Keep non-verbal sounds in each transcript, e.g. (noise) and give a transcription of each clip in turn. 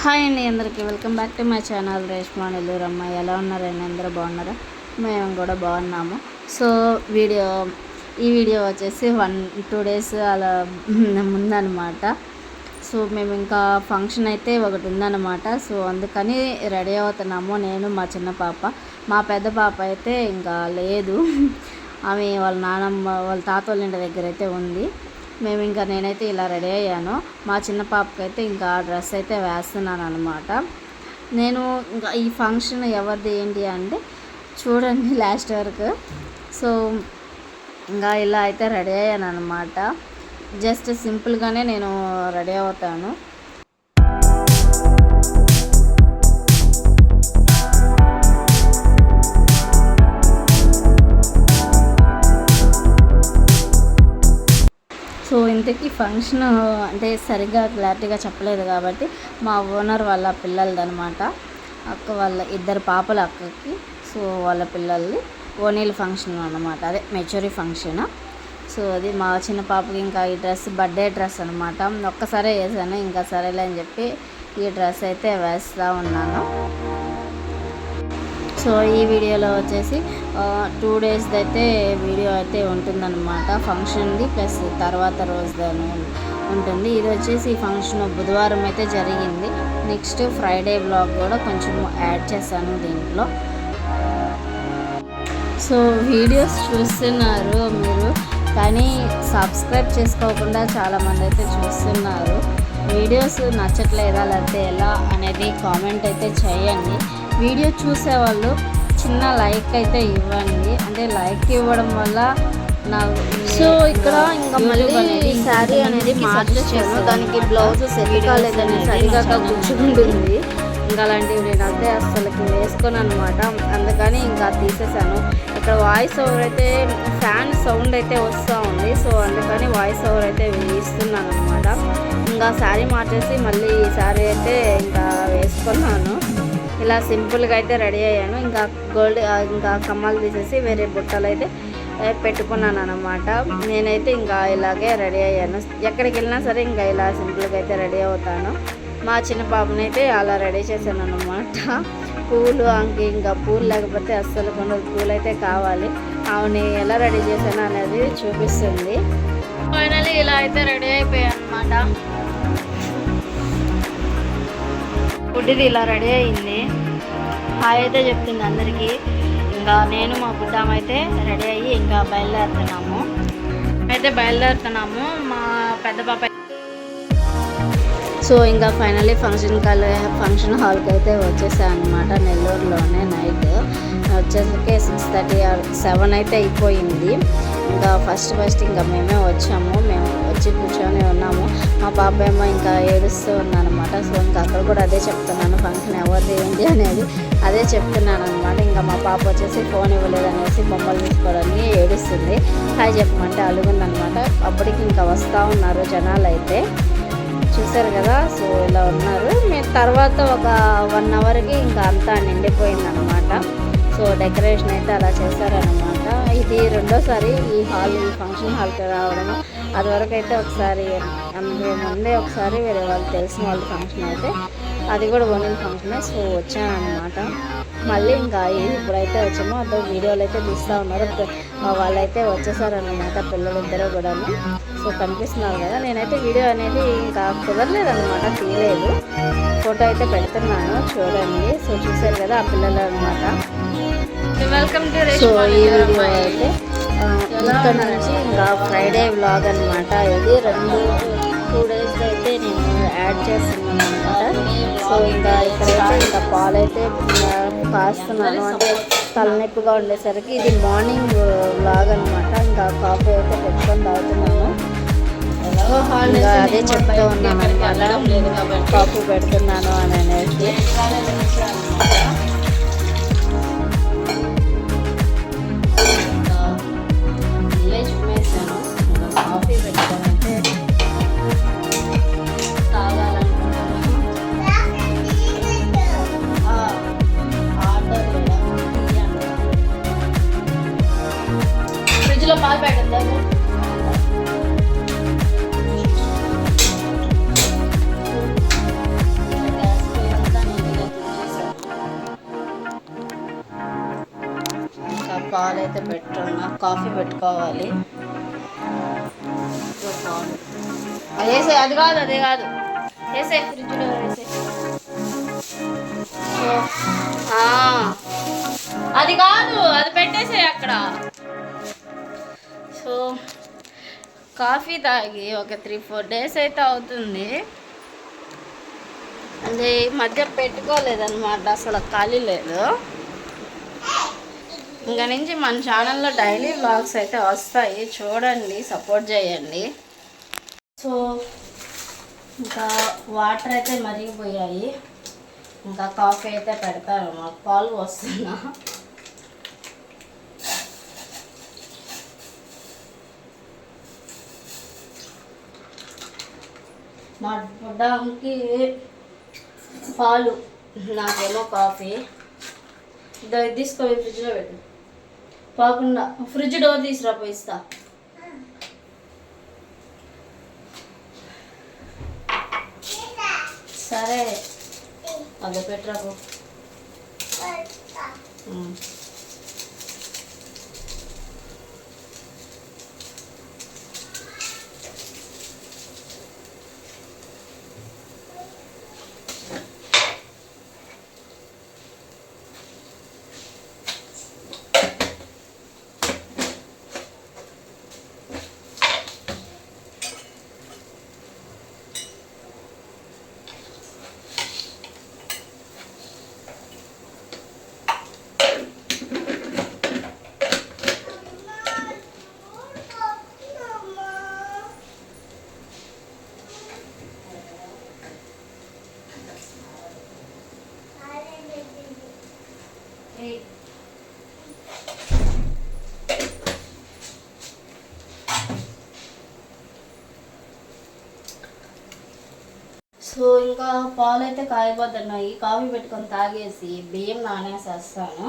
Hi అండి అందరికీ welcome back to my channel Reshma Nelluramma ఎలా ఉన్నారండి? అందరూ బాగున్నారా? మేము కూడా బాగున్నాము. సో వీడియో ఈ వీడియో వచ్చేసి వన్ టూ డేస్ అలా (laughs) ముందనమాట సో మేము ఇంకా ఫంక్షన్ అయితే ఒకటి ఉందన్నమాట. సో అందుకని రెడీ అవుతున్నాము. నేను మా చిన్న పాప. మా పెద్ద పాప అయితే ఇంకా లేదు. (laughs) ఆమె వాళ్ళ నానమ్మ వాళ్ళ తాత వాళ్ళ ఇంటి దగ్గర అయితే ఉంది. మేము ఇంకా నేనైతే ఇలా రెడీ అయ్యాను. మా చిన్న పాపకి అయితే ఇంకా డ్రెస్ అయితే వేస్తున్నాను అనమాట నేను ఇంకా ఈ ఫంక్షన్ ఎవరిది ఏంటి అంటే చూడండి లాస్ట్ వరకు. సో ఇంకా ఇలా అయితే రెడీ అయ్యాను అనమాట జస్ట్ సింపుల్గానే నేను రెడీ అవుతాను. ఇంతకీ ఫంక్షన్ అంటే సరిగ్గా క్లారిటీగా చెప్పలేదు కాబట్టి మా ఓనర్ వాళ్ళ పిల్లలది అనమాట అక్క వాళ్ళ ఇద్దరు పాపల అక్కకి సో వాళ్ళ పిల్లల్ని ఓనీల ఫంక్షన్ అనమాట అదే మెచ్యూరీ ఫంక్షన్. సో అది మా చిన్న పాపకి ఇంకా ఈ డ్రెస్ బర్త్డే డ్రెస్ అనమాట ఒక్కసారే వేసాను ఇంకా సరేలే అని చెప్పి ఈ డ్రెస్ అయితే వేస్తూ ఉన్నాను. సో ఈ వీడియోలో వచ్చేసి టూ డేస్ అయితే వీడియో అయితే ఉంటుందన్నమాట. ఫంక్షన్ది ప్లస్ తర్వాత రోజు ఉంటుంది. ఇది వచ్చేసి ఈ ఫంక్షన్ బుధవారం అయితే జరిగింది. నెక్స్ట్ ఫ్రైడే బ్లాగ్ కూడా కొంచెం యాడ్ చేశాను దీంట్లో. సో వీడియోస్ చూస్తున్నారు మీరు. కానీ సబ్స్క్రైబ్ చేసుకోకుండా చాలామంది అయితే చూస్తున్నారు. వీడియోస్ నచ్చట్లేదా లేకపోతే ఎలా అనేది కామెంట్ అయితే చేయండి. వీడియో చూసేవాళ్ళు చిన్న లైక్ అయితే ఇవ్వండి. అంటే లైక్ ఇవ్వడం వల్ల నా సో ఇక్కడ ఇంకా మళ్ళీ శారీ అనేది మార్చేసాను దానికి బ్లౌజ్ సెట్ కాలేదని సరిగా గుచ్చుకుంటుంది ఇంకా అలాంటివి నేను అదే అసలుకి వేసుకొని అనమాట అందుకని ఇంకా తీసేసాను. ఇక్కడ వాయిస్ ఓవర్ అయితే ఫ్యాన్ సౌండ్ అయితే వస్తూ ఉంది. సో అందుకని వాయిస్ ఓవర్ అయితే వేస్తున్నాను అనమాట ఇంకా శారీ మార్చేసి మళ్ళీ ఈ శారీ అయితే ఇంకా వేసుకున్నాను. ఇలా సింపుల్గా అయితే రెడీ అయ్యాను. ఇంకా గోల్డ్ ఇంకా కమ్మలు తీసేసి వేరే బుట్టలు అయితే పెట్టుకున్నాను అనమాట నేనైతే ఇంకా ఇలాగే రెడీ అయ్యాను. ఎక్కడికి వెళ్ళినా సరే ఇంకా ఇలా సింపుల్గా అయితే రెడీ అవుతాను. మా చిన్న పాపని అయితే అలా రెడీ చేశాను అనమాట పూలు అంకి ఇంకా పూలు లేకపోతే అస్సలు కొన్ని పూలు అయితే కావాలి. ఆమెని ఎలా రెడీ చేశాను అనేది చూపిస్తుంది. ఫైనలీ ఇలా అయితే రెడీ అయిపోయాయి అనమాట ఫుడ్ది ఇలా రెడీ అయింది. హాయ్ అయితే చెప్తుంది అందరికీ. ఇంకా నేను మా గుడ్డామ అయితే రెడీ అయ్యి ఇంకా బయలుదేరుతున్నాము. అయితే బయలుదేరుతున్నాము. మా పెద్ద పాప సో ఇంకా ఫైనల్లీ ఫంక్షన్ కాల్ ఫంక్షన్ హాల్కి అయితే వచ్చేసాను అనమాట నెల్లూరులోనే నైట్ వచ్చేసరికి సిక్స్ థర్టీ సెవెన్ అయితే అయిపోయింది. ఇంకా ఫస్ట్ ఫస్ట్ ఇంకా మేమే వచ్చాము. మేము వచ్చి కూర్చొని ఉన్నాము. మా పాప ఏమో ఇంకా ఏడుస్తూ ఉన్నానమాట సో ఇంకా అక్కడ కూడా అదే చెప్తున్నాను. ఫంక్షన్ ఎవరిది ఏంటి? అనేది అదే చెప్తున్నాను అనమాట ఇంకా మా పాప వచ్చేసి ఫోన్ ఇవ్వలేదు అనేసి బొమ్మలు తీసుకోవడానికి ఏడుస్తుంది. హాయ్ చెప్పమంటే అలుగుందనమాట అప్పటికి ఇంకా వస్తూ ఉన్నారు జనాలు అయితే చూసారు కదా? సో ఇలా ఉన్నారు. మేము తర్వాత ఒక వన్ అవర్కి ఇంకా అంతా నిండిపోయింది అనమాట సో డెకరేషన్ అయితే అలా చేశారనమాట ఇది రెండోసారి ఈ హాల్ ఈ ఫంక్షన్ హాల్కి రావడము. అది వరకు అయితే ఒకసారి ముందే ఒకసారి వేరే వాళ్ళు తెలిసిన వాళ్ళ ఫంక్షన్ అయితే అది కూడా ఓనిల్ ఫంక్షనే. సో వచ్చానమాట మళ్ళీ ఇంకా ఇప్పుడైతే వచ్చామో అదో వీడియోలు అయితే తీస్తూ ఉన్నారు. వాళ్ళైతే వచ్చేసారనమాట పిల్లలు ఇద్దరు కూడా సో కనిపిస్తున్నారు కదా నేనైతే వీడియో అనేది ఇంకా కుదరలేదనమాట తీయలేదు. ఫోటో అయితే పెడుతున్నాను చూడండి. సో చూసారు కదా ఆ పిల్లలు అనమాట సో ఈ వీడియో అయితే ఇక్కడ నుంచి ఇంకా ఫ్రైడే వ్లాగ్ అనమాట ఇది రెండు టూ డేస్ అయితే నేను యాడ్ చేస్తున్నాను అనమాట సో ఇంకా ఇక్కడైతే ఇంకా పాలు అయితే కాస్తున్నాను. అంటే తలనొప్పిగా ఉండేసరికి ఇది మార్నింగ్ వ్లాగ్ అనమాట ఇంకా కాఫీ అయితే పెట్టుకొని తాగుతున్నాను. ఇంకా అదే చెప్తూ ఉన్నాను అనమాట కాఫీ పెడుతున్నాను అని అనేసి. కాఫీ పెట్టుకోవాలి. అది వేసే అది కాదు అది కాదు. వేసే ఫ్రిడ్జ్లో వేసే అది కాదు అది పెట్టేసే అక్కడ. సో కాఫీ తాగి ఒక త్రీ ఫోర్ డేస్ అయితే అవుతుంది. అంటే మధ్య పెట్టుకోలేదన్నమాట అసలు ఖాళీ లేదు. ఇంకా నుంచి మన ఛానల్లో డైలీ బ్లాగ్స్ అయితే వస్తాయి. చూడండి సపోర్ట్ చేయండి. సో ఇంకా వాటర్ అయితే మరిగిపోయాయి. ఇంకా కాఫీ అయితే పెడతారు. మాకు పాలు వస్తున్నా మా బుడ్డానికి పాలు. నాకేమో కాఫీ. ఇదో ఇది ఫ్రిడ్జ్లో పెట్టు. పోకుండా ఫ్రిడ్జ్ డోర్ తీసురా పోయి ఇస్తా. సరే. అదే పెట్టరాకు ఉమ్. సో ఇంకా పాలు అయితే కాయబోతున్నాయి కాఫీ పెట్టుకొని తాగేసి బియ్యం నానేసేస్తాను.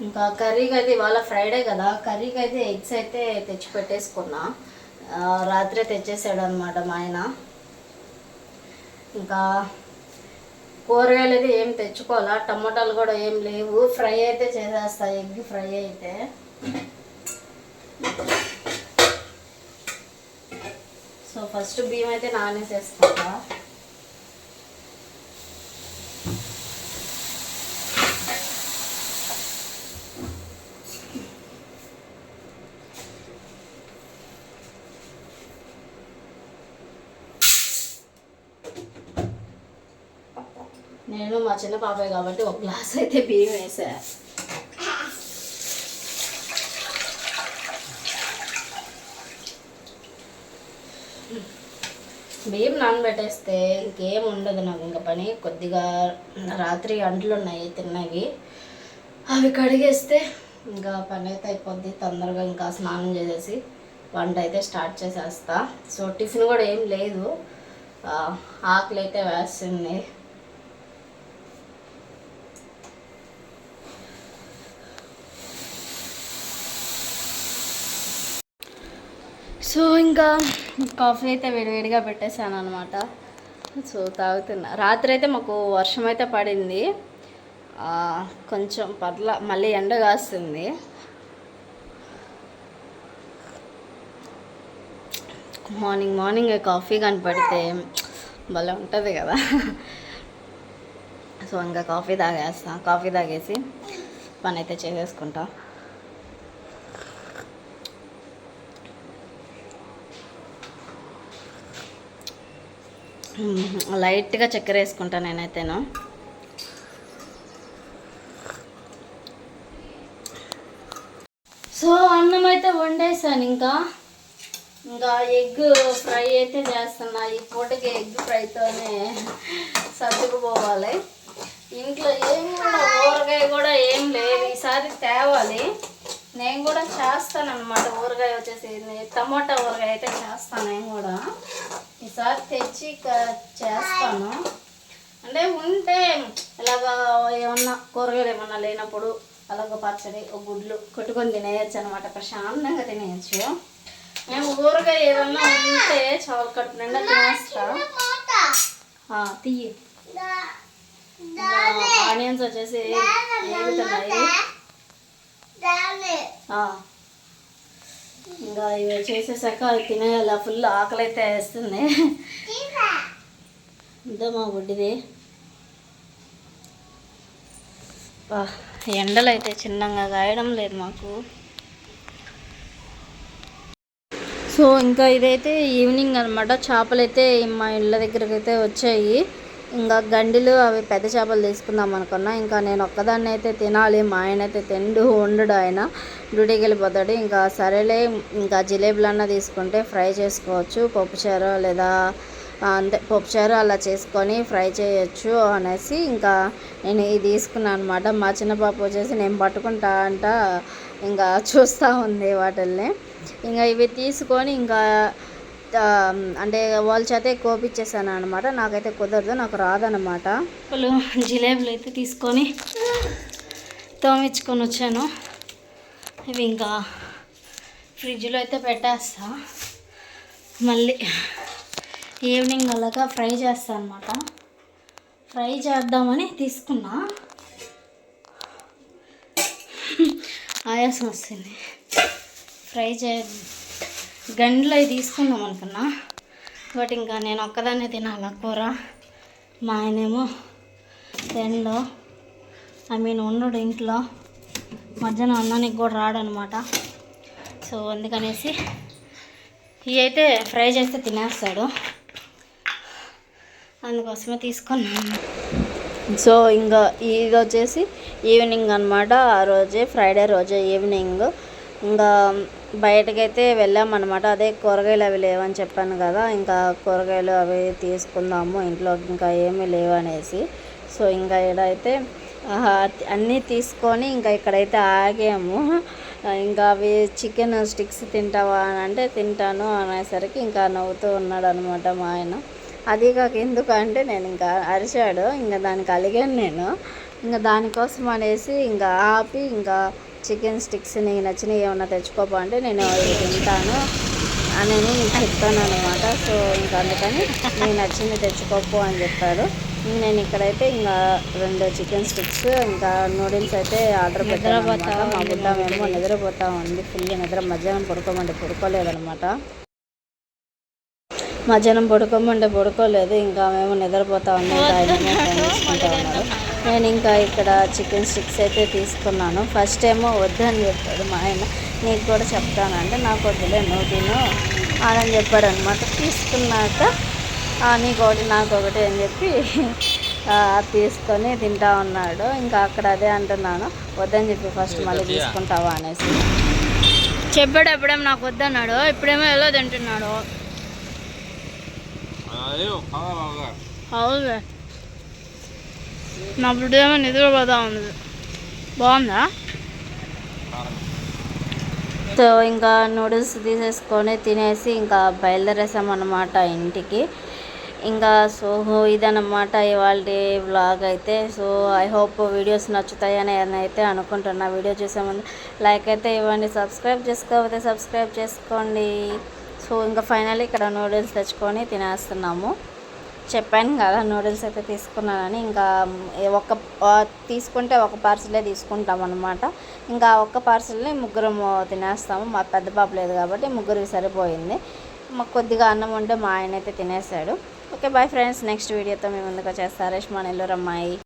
ఇంకా కర్రీకి అయితే ఇవాళ ఫ్రైడే కదా కర్రీకి అయితే ఎగ్స్ అయితే తెచ్చి పెట్టేసుకున్నా రాత్రే తెచ్చేసాడు అనమాట మా ఆయన. ఇంకా కూరగాయలు అయితే ఏం తెచ్చుకోవాలా? టమాటాలు కూడా ఏం లేవు. ఫ్రై అయితే చేసేస్తా. ఎగ్ ఫ్రై అయితే. సో ఫస్ట్ బియ్యం అయితే నానేసేస్తా నేను మా చిన్న పాపే కాబట్టి ఒక గ్లాస్ అయితే బియ్యం వేసా. బియ్యం నానబెట్టేస్తే ఇంకేం ఉండదు నాకు ఇంకా పని కొద్దిగా రాత్రి అంట్లు ఉన్నాయి తిన్నవి. అవి కడిగేస్తే ఇంకా పని అయితే అయిపోద్ది తొందరగా ఇంకా స్నానం చేసేసి వంట అయితే స్టార్ట్ చేసేస్తా. సో టిఫిన్ కూడా ఏం లేదు. ఆకలి అయితే వేస్తుంది. సో ఇంకా కాఫీ అయితే వేడివేడిగా పెట్టేశాను అనమాట సో తాగుతున్నా. రాత్రి అయితే మాకు వర్షం అయితే పడింది. కొంచెం పర్ల మళ్ళీ ఎండ కాస్తుంది. మార్నింగ్ మార్నింగ్ కాఫీ కనపడితే భలే ఉంటుంది కదా. సో ఇంకా కాఫీ తాగేస్తా కాఫీ తాగేసి పని అయితే చేసేసుకుంటా. లైట్గా చక్కెర వేసుకుంటా నేనైతేను. సో అన్నం అయితే వండేసాను ఇంకా. ఇంకా ఎగ్ ఫ్రై అయితే చేస్తున్నా. ఈ పూటకి ఎగ్ ఫ్రైతోనే సర్దుకుపోవాలి. ఇంట్లో ఏం కూడా ఊరగాయ కూడా ఏం లేదు. ఈసారి తేవాలి. నేను కూడా చేస్తాను అనమాట ఊరగాయ వచ్చేసి. టమోటా ఊరగాయ అయితే చేస్తాను నేను కూడా. ఈసారి తెచ్చి చేస్తాను. అంటే ఉంటే ఇలాగా ఏమన్నా కూరగాయలు ఏమన్నా లేనప్పుడు అలాగ పచ్చడి ఒక గుడ్లు కొట్టుకొని తినేయచ్చు అనమాట ప్రశాంతంగా తినేయచ్చు. మేము ఊరగాయ ఏదన్నా ఉంటే చాలా కడుపు నిండా తినేస్తా. తీయి. ఆనియన్స్ వచ్చేసి ఏగుతున్నాయి. ఇంకా ఇవి చేసేసాక అవి తినేయాల. ఫుల్ ఆకలి అయితే వేస్తుంది. ఇదో మా గుడ్డిది. బా, ఎండలు అయితే చిన్నగా గాయడం లేదు మాకు. సో ఇంకా ఇదైతే ఈవినింగ్ అనమాట చేపలు అయితే మా ఇళ్ళ దగ్గరికి అయితే వచ్చాయి. ఇంకా గండిలు అవి పెద్ద చేపలు తీసుకుందాం అనుకున్నా. ఇంకా నేను ఒక్కదాన్ని అయితే తినాలి. మా ఆయన అయితే తిండు ఉండడు ఆయన. డ్యూటీకి వెళ్ళిపోతాడు. ఇంకా సరేలే ఇంకా జిలేబీలన్నా తీసుకుంటే ఫ్రై చేసుకోవచ్చు. పప్పుచారు లేదా అంతే పప్పుచారు అలా చేసుకొని ఫ్రై చేయొచ్చు అనేసి ఇంకా నేను ఇది తీసుకున్నాను అనమాట మా చిన్న పాప వచ్చేసి నేను పట్టుకుంటా అంట ఇంకా చూస్తూ ఉంది వాటిల్ని. ఇంకా ఇవి తీసుకొని ఇంకా అంటే వాళ్ళ చేతే కోపించేసాను అనమాట నాకైతే కుదరదు నాకు రాదనమాట వాళ్ళు జిలేబులు అయితే తీసుకొని తోమించుకొని వచ్చాను. ఇవి ఇంకా ఫ్రిడ్జ్లో అయితే పెట్టేస్తా. మళ్ళీ ఈవినింగ్ అలాగా ఫ్రై చేస్తాను అనమాట ఫ్రై చేద్దామని తీసుకున్నా. ఆయాసం వస్తుంది. ఫ్రై చే గండ్లు అవి తీసుకుందాం అనుకున్నా. బట్ ఇంకా నేను ఒక్కదాన్నే తినాల కూర? మా ఆయనేమో ఎండో ఐ మీన్ ఉండడు ఇంట్లో. మధ్యాహ్నం అన్నానికి కూడా రాడనమాట. సో అందుకనేసి ఇవి అయితే ఫ్రై చేస్తే తినేస్తాడు. అందుకోసమే తీసుకున్నాను. సో ఇంకా ఇది వచ్చేసి ఈవినింగ్ అనమాట ఆ రోజే ఫ్రైడే రోజే ఈవినింగ్. ఇంకా బయటకైతే వెళ్ళామన్నమాట. అదే కూరగాయలు అవి లేవని చెప్పాను కదా ఇంకా కూరగాయలు అవి తీసుకుందాము ఇంట్లో ఇంకా ఏమీ లేవనేసి. సో ఇంకా ఇక్కడైతే అన్నీ తీసుకొని ఇంకా ఇక్కడైతే ఆగాము. ఇంకా అవి చికెన్ స్టిక్స్ తింటావా అని అంటే తింటాను అనేసరికి ఇంకా నవ్వుతూ ఉన్నాడు అనమాట మా ఆయన. అది కాక ఎందుకంటే నేను ఇంకా అరిచాడు ఇంకా దానికి అలిగాను నేను. ఇంకా దానికోసం అనేసి ఇంకా ఆపి ఇంకా చికెన్ స్టిక్స్ నీకు నచ్చినవి ఏమన్నా తెచ్చుకోపో అంటే నేను తింటాను అని నేను చెప్తాను అనమాట సో ఇంకా అందుకని నీకు నచ్చింది తెచ్చుకోపో అని చెప్పాడు నేను ఇక్కడైతే ఇంకా రెండు చికెన్ స్టిక్స్ ఇంకా నూడిల్స్ అయితే ఆర్డర్ పెట్టాను మా బుడ్డ మేము నిద్రపోతా ఉంది. ఫుల్ నిద్ర. మధ్యాహ్నం పడుకోమంటే పడుకోలేదనమాట మధ్యాహ్నం పడుకోమంటే పడుకోలేదు. ఇంకా మేము నిద్రపోతా ఉన్నాం ఫోన్ చూసుకుంటా ఉన్నారు. నేను ఇంకా ఇక్కడ చికెన్ స్టిక్స్ అయితే తీసుకున్నాను. ఫస్ట్ ఏమో వద్దని చెప్పాడు మా ఆయన. నీకు కూడా చెప్తానంటే నాకు వద్దులే నువ్వు తిను అని చెప్పాడు అనమాట తీసుకున్నాక "ఆ, నీకు ఒకటి నాకు ఒకటి అని చెప్పి తీసుకొని తింటా ఉన్నాడు. ఇంకా అక్కడ అదే అంటున్నాను. వద్దని చెప్పి ఫస్ట్ మళ్ళీ తీసుకుంటావా అనేసి. చెప్పాడు ఎప్పుడేమో నాకు వద్దన్నాడు. ఇప్పుడేమో ఎలా తింటున్నాడు అవును నా బ్లడ్ ఏమో నిద్రపోతా ఉంది. బాగుందా? సో ఇంకా నూడిల్స్ తీసేసుకొని తినేసి ఇంకా బయలుదేరేసామన్నమాట ఇంటికి. ఇంకా సో ఇదన్నమాట ఇవాళ వ్లాగ్ అయితే. సో ఐ హోప్ వీడియోస్ నచ్చుతాయని అయితే అనుకుంటున్నా. వీడియో చూసే ముందు లైక్ అయితే ఇవ్వండి సబ్స్క్రైబ్ చేసుకోకపోతే సబ్స్క్రైబ్ చేసుకోండి. సో ఇంకా ఫైనల్ ఇక్కడ నూడిల్స్ తెచ్చుకొని తినేస్తున్నాము. చెప్పాను కదా నూడిల్స్ అయితే తీసుకున్నానని. ఇంకా ఒక తీసుకుంటే ఒక పార్సలే తీసుకుంటాం అనమాట ఇంకా ఒక్క పార్సల్ని ముగ్గురం తినేస్తాము. మా పెద్ద పాప లేదు కాబట్టి ముగ్గురికి సరిపోయింది. మాకు కొద్దిగా అన్నం ఉంటే మా ఆయన అయితే తినేసాడు. Okay bye friends. నెక్స్ట్ వీడియోతో మేము ముందుకు వచ్చేస్తారు రేష్మా నెల్లూరు అమ్మాయి